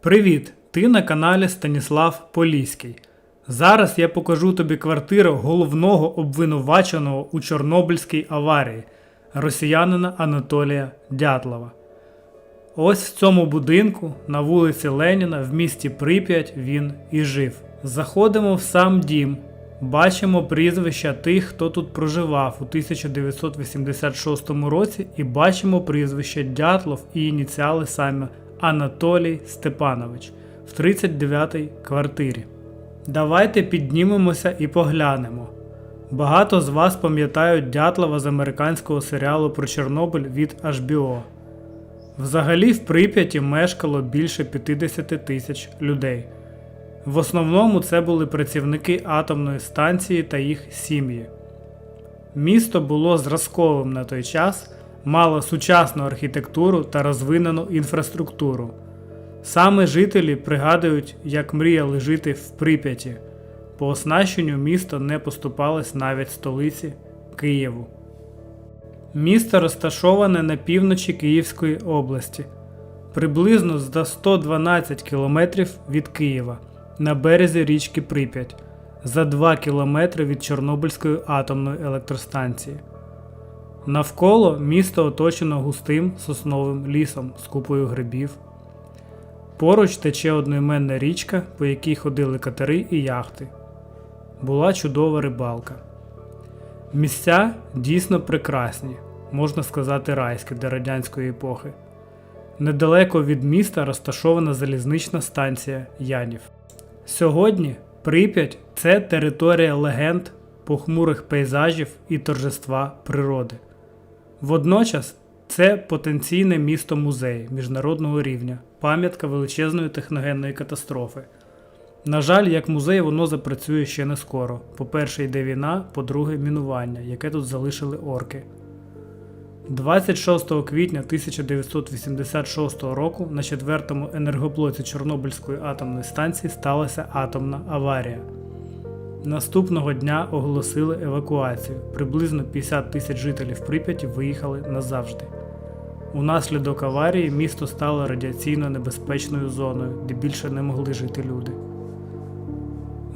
Привіт! Ти на каналі Станіслав Поліський. Зараз я покажу тобі квартиру головного обвинуваченого у Чорнобильській аварії росіянина Анатолія Дятлова. Ось в цьому будинку на вулиці Леніна в місті Прип'ять він і жив. Заходимо в сам дім, бачимо прізвища тих, хто тут проживав у 1986 році, і бачимо прізвище Дятлов і ініціали саме Анатолій Степанович в 39-й квартирі. Давайте піднімемося і поглянемо. Багато з вас пам'ятають Дятлова з американського серіалу про Чорнобиль від HBO. Взагалі в Прип'яті мешкало більше 50 тисяч людей. В основному це були працівники атомної станції та їх сім'ї. Місто було зразковим на той час, мало сучасну архітектуру та розвинену інфраструктуру. Саме жителі пригадують, як мріяли жити в Прип'яті. По оснащенню місто не поступалось навіть столиці Києву. Місто розташоване на півночі Київської області, приблизно за 112 кілометрів від Києва на березі річки Прип'ять, за 2 кілометри від Чорнобильської атомної електростанції. Навколо місто оточено густим сосновим лісом з купою грибів. Поруч тече одноіменна річка, по якій ходили катери і яхти. Була чудова рибалка. Місця дійсно прекрасні, можна сказати, райські для радянської епохи. Недалеко від міста розташована залізнична станція Янів. Сьогодні Прип'ять це територія легенд, похмурих пейзажів і торжества природи. Водночас це потенційне місто музей міжнародного рівня, пам'ятка величезної техногенної катастрофи. На жаль, як музей воно запрацює ще не скоро. По-перше, йде війна, по-друге, мінування, яке тут залишили орки. 26 квітня 1986 року на четвертому енергоблоці Чорнобильської атомної станції сталася атомна аварія. Наступного дня оголосили евакуацію. Приблизно 50 тисяч жителів Прип'яті виїхали назавжди. Унаслідок аварії місто стало радіаційно небезпечною зоною, де більше не могли жити люди.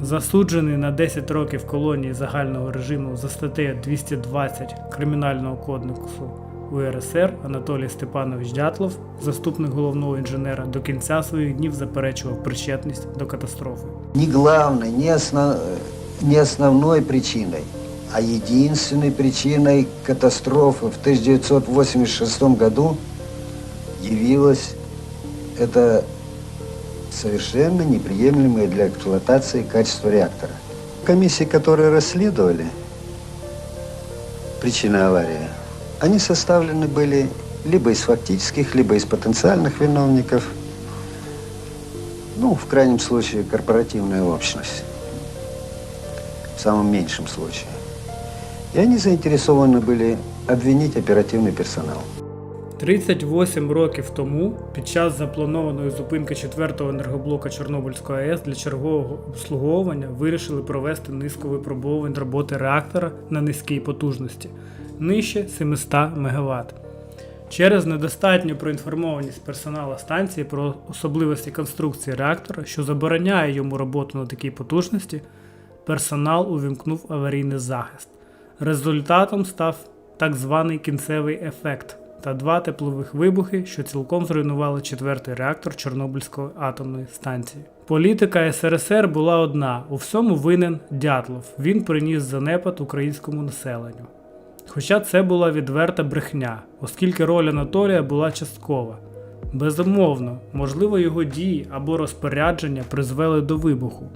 Засуджений на 10 років колонії загального режиму за статтею 220 Кримінального кодексу УРСР Анатолій Степанович Дятлов, заступник головного інженера, до кінця своїх днів заперечував причетність до катастрофи. не главной, не, основ- не основной причиной, а единственной причиной катастрофы в 1986 году явилось это совершенно неприемлемое для эксплуатации качество реактора. Комиссии, которые расследовали причины аварии, они составлены были либо из фактических, либо из потенциальных виновников – ну, в крайнем случае, корпоративная общность. В самом меньшем случае. И они заинтересованы были обвинить оперативный персонал. 38 років тому, під час запланованої зупинки 4-го енергоблока Чорнобильської АЕС для чергового обслуговування вирішили провести низку випробувань роботи реактора на низькій потужності нижче 700 МВт. Через недостатню проінформованість персоналу станції про особливості конструкції реактора, що забороняє йому роботу на такій потужності, персонал увімкнув аварійний захист. Результатом став так званий кінцевий ефект та два теплових вибухи, що цілком зруйнували четвертий реактор Чорнобильської атомної станції. Політика СРСР була одна: у всьому винен Дятлов. Він приніс занепад українському населенню. Хоча це була відверта брехня, оскільки роль Анатолія була часткова. Безумовно, можливо, його дії або розпорядження призвели до вибуху.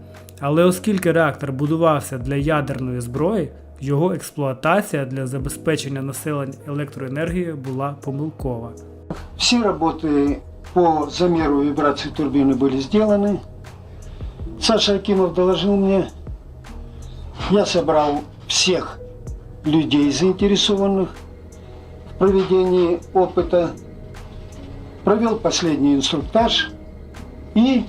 Але оскільки реактор будувався для ядерної зброї, його експлуатація для забезпечення населення електроенергією була помилкова. Все работы по замеру вибрации турбины были сделаны. Саша Акимов доложил мне. Я собрал всех людей, заинтересованных в проведении опыта, Провел последний инструктаж и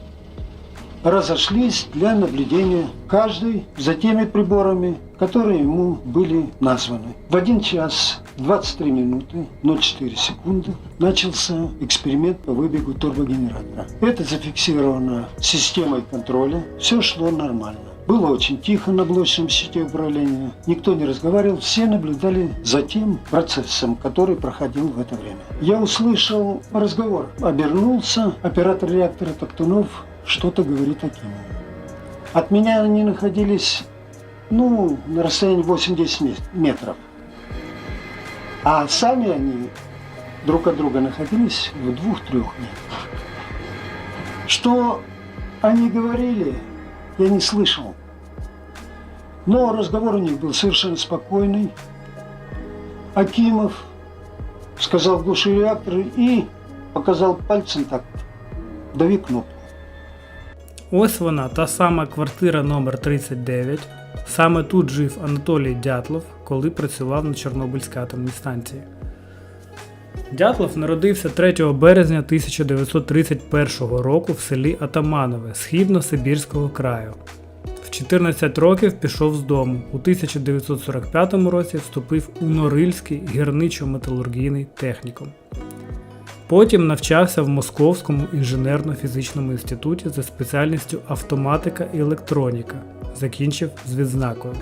разошлись для наблюдения каждый за теми приборами, которые ему были названы. В 1 час 23 минуты 04 секунды начался эксперимент по выбегу турбогенератора. Это зафиксировано системой контроля. Все шло нормально. Было очень тихо на блочном щите управления. Никто не разговаривал, все наблюдали за тем процессом, который проходил в это время. Я услышал разговор. Обернулся оператор реактора Токтунов, что-то говорит Акимову. От меня они находились, ну, на расстоянии 8-10 мет- метров. А сами они друг от друга находились в двух-трех метрах. Что они говорили, я не слышал. Но разговор у них был совершенно спокойный. Акимов сказал глуши реактора и показал пальцем так, дави кнопку. Ось вона, та сама квартира номер 39. Саме тут жив Анатолій Дятлов, коли працював на Чорнобильській атомній станції. Дятлов народився 3 березня 1931 року в селі Атаманове Східно-Сибірського краю. В 14 років пішов з дому. У 1945 році вступив у Норильський гірничо-металургійний технікум. Потім навчався в Московському інженерно-фізичному інституті за спеціальністю автоматика і електроніка, закінчив з відзнакою.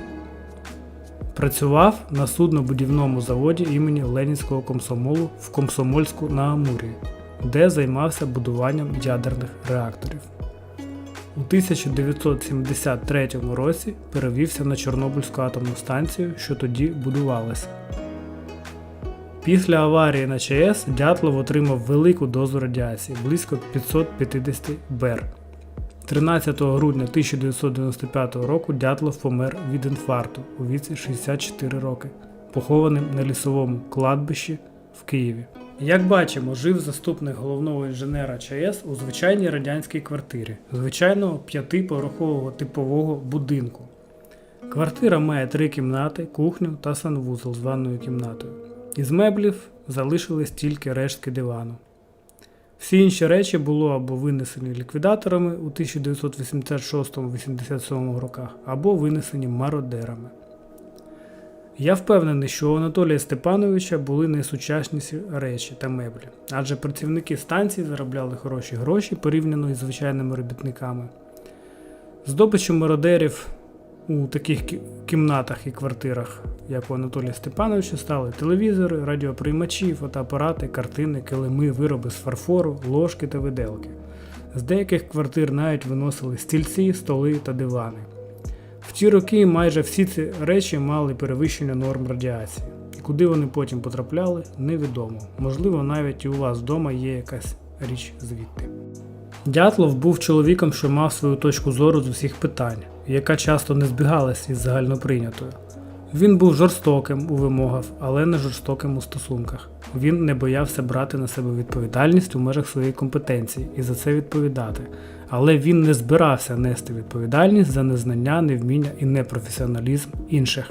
Працював на суднобудівному заводі імені Ленінського комсомолу в Комсомольську на Амурі, де займався будуванням ядерних реакторів. У 1973 році перевівся на Чорнобильську атомну станцію, що тоді будувалася. Після аварії на ЧАЕС Дятлов отримав велику дозу радіації близько 550 бер. 13 грудня 1995 року Дятлов помер від інфаркту у віці 64 роки, похованим на лісовому кладбищі в Києві. Як бачимо, жив заступник головного інженера ЧАЕС у звичайній радянській квартирі, звичайного п'ятиповерхового типового будинку. Квартира має три кімнати, кухню та санвузол з ванною кімнатою. Із меблів залишились тільки рештки дивану. Всі інші речі було або винесені ліквідаторами у 1986-87 роках, або винесені мародерами. Я впевнений, що у Анатолія Степановича були найсучасніші речі та меблі, адже працівники станції заробляли хороші гроші порівняно із звичайними робітниками. Здобичу мародерів у таких кімнатах і квартирах, як у Анатолія Степановича, стали телевізори, радіоприймачі, фотоапарати, картини, килими, вироби з фарфору, ложки та виделки. З деяких квартир навіть виносили стільці, столи та дивани. В ті роки майже всі ці речі мали перевищення норм радіації. І куди вони потім потрапляли, невідомо. Можливо, навіть і у вас вдома є якась річ звідти. Дятлов був чоловіком, що мав свою точку зору з усіх питань, яка часто не збігалась із загальноприйнятою. Він був жорстоким у вимогах, але не жорстоким у стосунках. Він не боявся брати на себе відповідальність у межах своєї компетенції і за це відповідати. Але він не збирався нести відповідальність за незнання, невміння і непрофесіоналізм інших.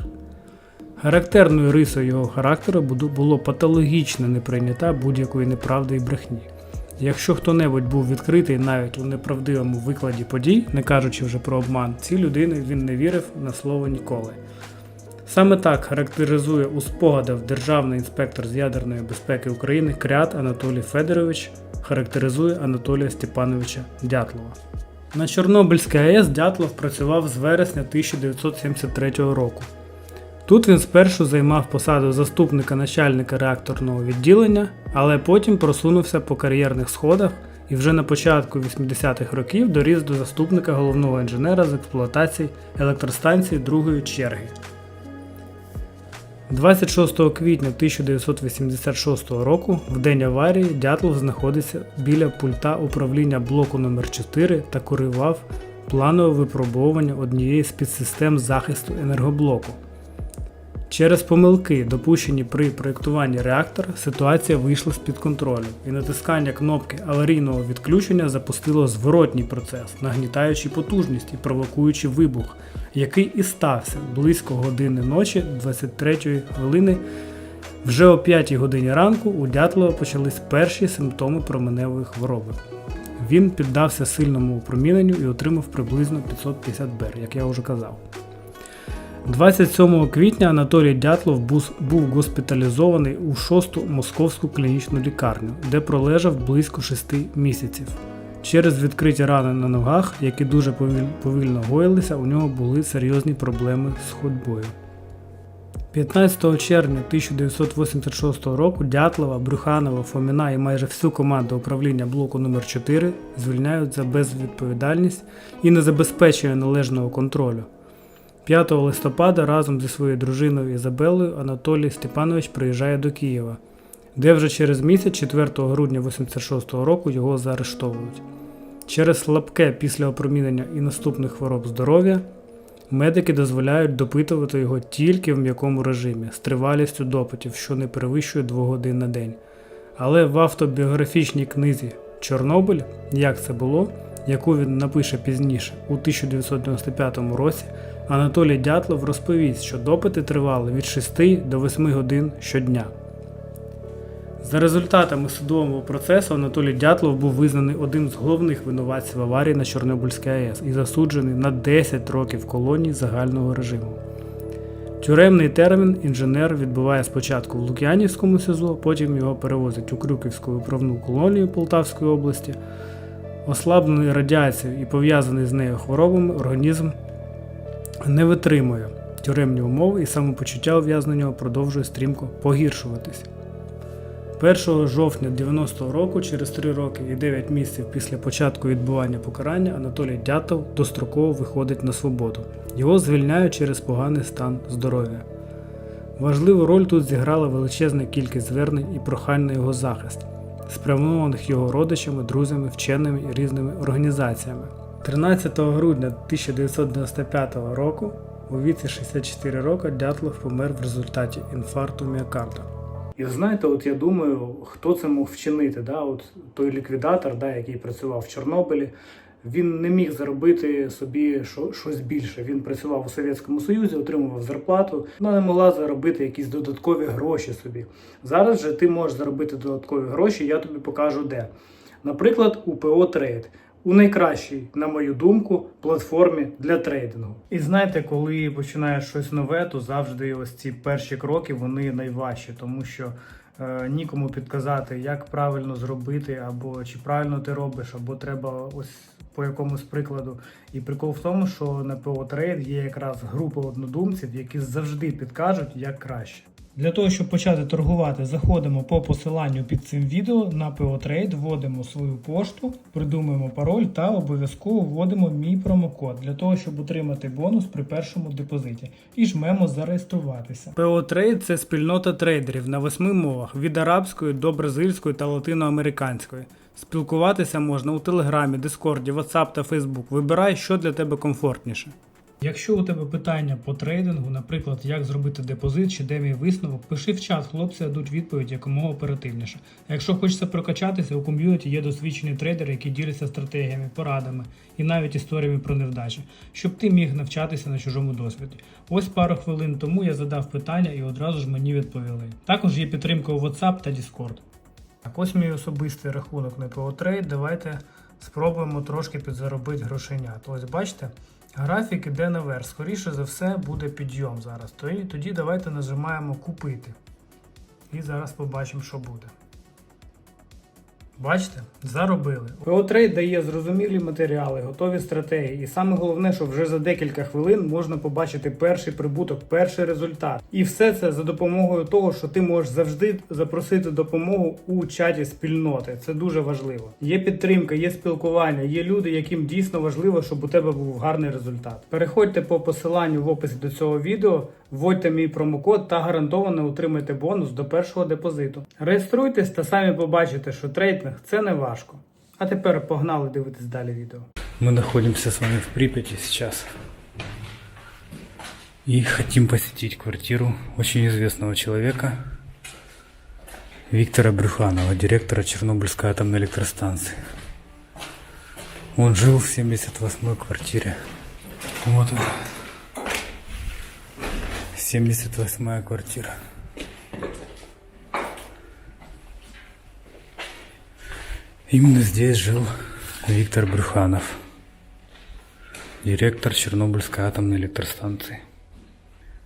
Характерною рисою його характеру було патологічне неприйняття будь-якої неправди і брехні. Якщо хто-небудь був відкритий навіть у неправдивому викладі подій, не кажучи вже про обман, цій людини він не вірив на слово ніколи. Саме так характеризує у спогадах державний інспектор з ядерної безпеки України Крят Анатолій Федорович, характеризує Анатолія Степановича Дятлова. На Чорнобильській АЕС Дятлов працював з вересня 1973 року. Тут він спершу займав посаду заступника начальника реакторного відділення, але потім просунувся по кар'єрних сходах і вже на початку 80-х років доріс до заступника головного інженера з експлуатації електростанції другої черги. 26 квітня 1986 року, в день аварії, Дятлов знаходиться біля пульта управління блоку номер 4 та коригував планове випробовування однієї з підсистем захисту енергоблоку. Через помилки, допущені при проєктуванні реактора, ситуація вийшла з-під контролю, і натискання кнопки аварійного відключення запустило зворотній процес, нагнітаючи потужність і провокуючи вибух, який і стався близько години ночі 23 хвилини. Вже о 5 годині ранку у Дятлова почались перші симптоми променевої хвороби. Він піддався сильному опроміненню і отримав приблизно 550 бер, як я вже казав. 27 квітня Анатолій Дятлов був госпіталізований у 6-ту московську клінічну лікарню, де пролежав близько 6 місяців. Через відкриті рани на ногах, які дуже повільно гоїлися, у нього були серйозні проблеми з ходьбою. 15 червня 1986 року Дятлова, Брюханова, Фоміна і майже всю команду управління блоку номер 4 звільняють за безвідповідальність і незабезпечення належного контролю. 5 листопада разом зі своєю дружиною Ізабелою Анатолій Степанович приїжджає до Києва, де вже через місяць, 4 грудня 1986 року, його заарештовують. Через слабке після опромінення і наступних хвороб здоров'я медики дозволяють допитувати його тільки в м'якому режимі з тривалістю допитів, що не перевищує 2 годин на день. Але в автобіографічній книзі Чорнобиль, як це було, яку він напише пізніше, у 1995 році, Анатолій Дятлов розповість, що допити тривали від 6 до 8 годин щодня. За результатами судового процесу Анатолій Дятлов був визнаний одним з головних винуватців аварії на Чорнобильській АЕС і засуджений на 10 років колонії загального режиму. Тюремний термін інженер відбуває спочатку в Лук'янівському СИЗО, потім його перевозять у Крюківську виправну колонію Полтавської області. Ослаблений радіацією і пов'язаний з нею хворобами, організм не витримує тюремні умови і самопочуття ув'язненого продовжує стрімко погіршуватися. 1 жовтня 90-го року, через 3 роки і 9 місяців після початку відбування покарання, Анатолій Дятов достроково виходить на свободу. Його звільняють через поганий стан здоров'я. Важливу роль тут зіграла величезна кількість звернень і прохань на його захист, спрямованих його родичами, друзями, вченими і різними організаціями. 13 грудня 1995 року, у віці 64 роки, Дятлов помер в результаті інфаркту міокарда. І знаєте, от я думаю, хто це мог вчинити? Да? От той ліквідатор, да, який працював в Чорнобилі, він не міг заробити собі щось більше. Він працював у Совєтському Союзі, отримував зарплату, вона не могла заробити якісь додаткові гроші собі. Зараз же ти можеш заробити додаткові гроші, я тобі покажу де. Наприклад, у ПО Трейд. У найкращій, на мою думку, платформі для трейдингу. І знаєте, коли починаєш щось нове, то завжди ось ці перші кроки вони найважчі, тому що е, нікому підказати, як правильно зробити, або чи правильно ти робиш, або треба ось по якомусь прикладу. І прикол в тому, що на PO є якраз група однодумців, які завжди підкажуть, як краще. Для того, щоб почати торгувати, заходимо по посиланню під цим відео на PO Trade, вводимо свою пошту, придумуємо пароль та обов'язково вводимо мій промокод для того, щоб отримати бонус при першому депозиті. І жмемо зареєструватися. PO Trade – це спільнота трейдерів на восьми мовах від арабської до бразильської та латиноамериканської. Спілкуватися можна у Телеграмі, Дискорді, WhatsApp та Facebook. Вибирай, що для тебе комфортніше. Якщо у тебе питання по трейдингу, наприклад, як зробити депозит чи де мій висновок, пиши в чат, хлопці дадуть відповідь якомога оперативніше. А якщо хочеться прокачатися, у ком'юніті є досвідчені трейдери, які діляться стратегіями, порадами і навіть історіями про невдачі, щоб ти міг навчатися на чужому досвіді. Ось пару хвилин тому я задав питання і одразу ж мені відповіли. Також є підтримка у WhatsApp та Discord. Так, ось мій особистий рахунок на POTrade. Давайте спробуємо трошки підзаробити грошенят. Ось бачите, графік іде наверх. Скоріше за все буде підйом зараз. Тоді, давайте нажимаємо купити. І зараз побачимо, що буде. Бачите, заробили. POTrade дає зрозумілі матеріали, готові стратегії. І саме головне, що вже за декілька хвилин можна побачити перший прибуток, перший результат. І все це за допомогою того, що ти можеш завжди запросити допомогу у чаті спільноти. Це дуже важливо. Є підтримка, є спілкування, є люди, яким дійсно важливо, щоб у тебе був гарний результат. Переходьте по посиланню в описі до цього відео, вводьте мій промокод та гарантовано отримайте бонус до першого депозиту. Реєструйтесь та самі побачите, що трейдинг це не важко. А тепер погнали дивитись далі відео. Мы находимся с вами в Припяти сейчас. И хотим посетить квартиру очень известного человека, Виктора Брюханова, директора Чернобыльской атомной электростанции. Он жил в 78-й квартире. Вот он. 78-я квартира. Именно здесь жил Виктор Брюханов, директор Чернобыльской атомной электростанции.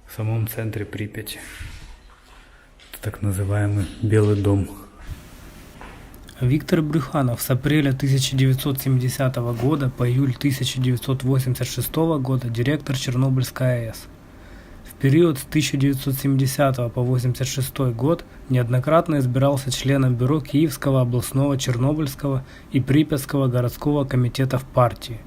В самом центре Припяти. Это так называемый Белый дом. Виктор Брюханов с апреля 1970 года по июль 1986 года директор Чернобыльской АЭС. Период с 1970 по 1986 год неоднократно избирался членом бюро Киевского областного Чернобыльского и Припятского городского комитетов партии.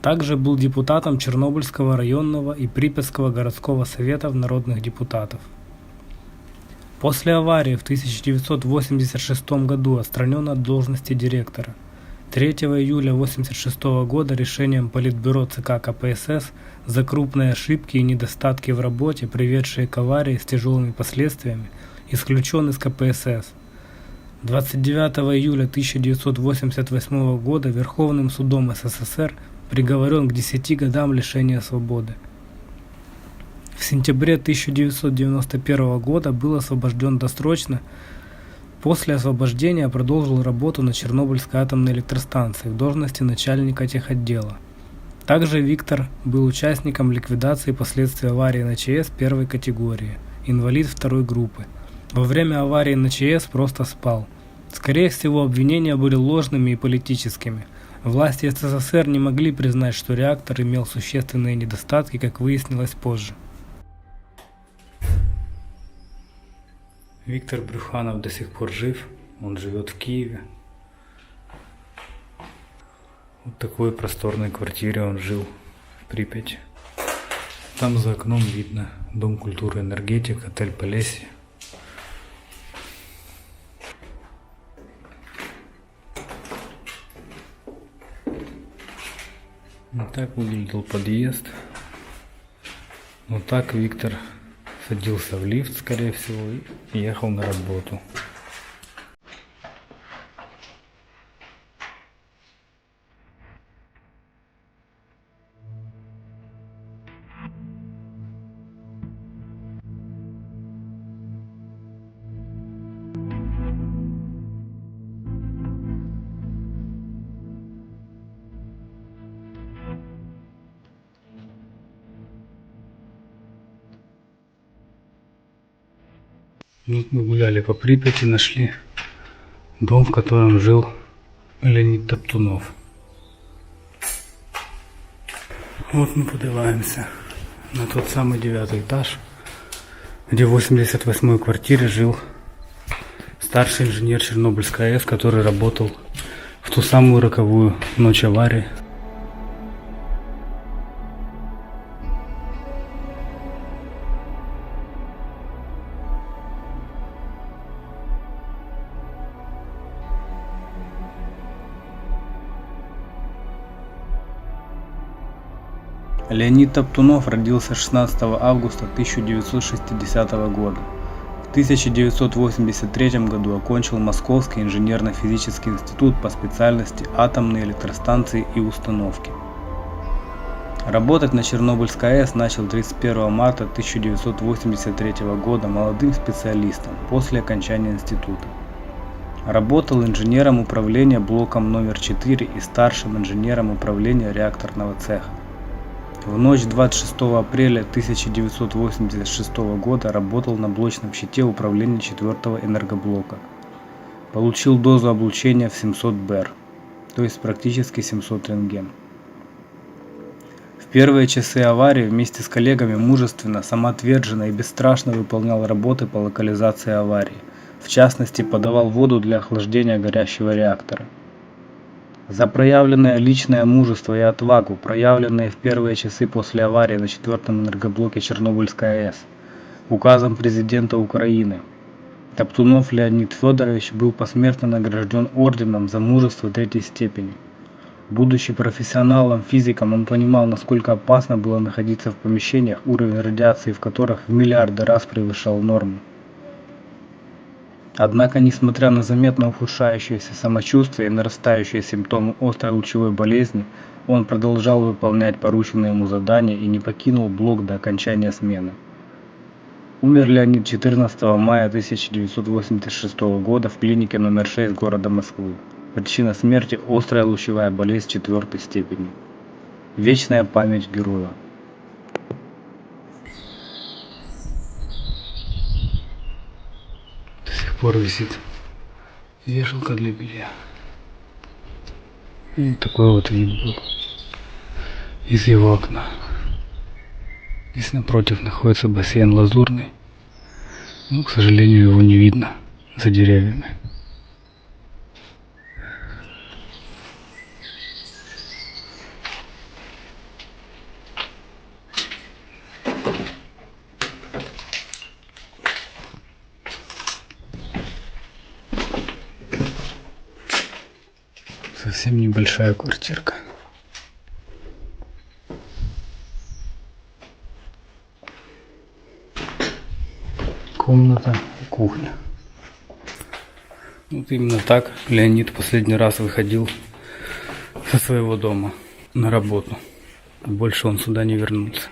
Также был депутатом Чернобыльского районного и Припятского городского советов народных депутатов. После аварии в 1986 году отстранен от должности директора. 3 июля 1986 года решением Политбюро ЦК КПСС за крупные ошибки и недостатки в работе, приведшие к аварии с тяжелыми последствиями, исключен из КПСС. 29 июля 1988 года Верховным судом СССР приговорен к 10 годам лишения свободы. В сентябре 1991 года был освобожден досрочно. После освобождения продолжил работу на Чернобыльской атомной электростанции в должности начальника техотдела. Также Виктор был участником ликвидации последствий аварии на ЧС первой категории, инвалид второй группы. Во время аварии на ЧС просто спал. Скорее всего, обвинения были ложными и политическими. Власти СССР не могли признать, что реактор имел существенные недостатки, как выяснилось позже. Виктор Брюханов до сих пор жив, он живет в Киеве. Вот такой просторной квартире он жил в Припяти. Там за окном видно Дом культуры энергетик, отель Полесье. Вот так выглядел подъезд. Вот так Виктор садился в лифт, скорее всего, и ехал на работу. Мы гуляли по Припяти, нашли дом, в котором жил Леонид Топтунов. Вот мы подиваемся на тот самый девятый этаж, где в 88-й квартире жил старший инженер Чернобыльской АЭС, который работал в ту самую роковую ночь аварии. Леонид Топтунов родился 16 августа 1960 года. В 1983 году окончил Московский инженерно-физический институт по специальности атомные электростанции и установки. Работать на Чернобыльской АЭС начал 31 марта 1983 года молодым специалистом после окончания института. Работал инженером управления блоком номер 4 и старшим инженером управления реакторного цеха. В ночь 26 апреля 1986 года работал на блочном щите управления 4 энергоблока. Получил дозу облучения в 700 БЭР, то есть практически 700 рентген. В первые часы аварии вместе с коллегами мужественно, самоотверженно и бесстрашно выполнял работы по локализации аварии. В частности, подавал воду для охлаждения горящего реактора. За проявленное личное мужество и отвагу, проявленные в первые часы после аварии на четвертом энергоблоке Чернобыльской АЭС, указом президента Украины, Топтунов Леонид Федорович был посмертно награжден орденом за мужество третьей степени. Будучи профессионалом, физиком, он понимал, насколько опасно было находиться в помещениях, уровень радиации в которых в миллиарды раз превышал норму. Однако, несмотря на заметно ухудшающееся самочувствие и нарастающие симптомы острой лучевой болезни, он продолжал выполнять порученные ему задания и не покинул блок до окончания смены. Умер Леонид 14 мая 1986 года в клинике номер 6 города Москвы. Причина смерти – острая лучевая болезнь четвертой степени. Вечная память героя. До сих пор висит вешалка для белья. И такой вот вид был из его окна. Здесь напротив находится бассейн Лазурный. Но, к сожалению, его не видно за деревьями. Совсем небольшая квартирка. Комната и кухня. Вот именно так Леонид последний раз выходил со своего дома на работу. Больше он сюда не вернулся.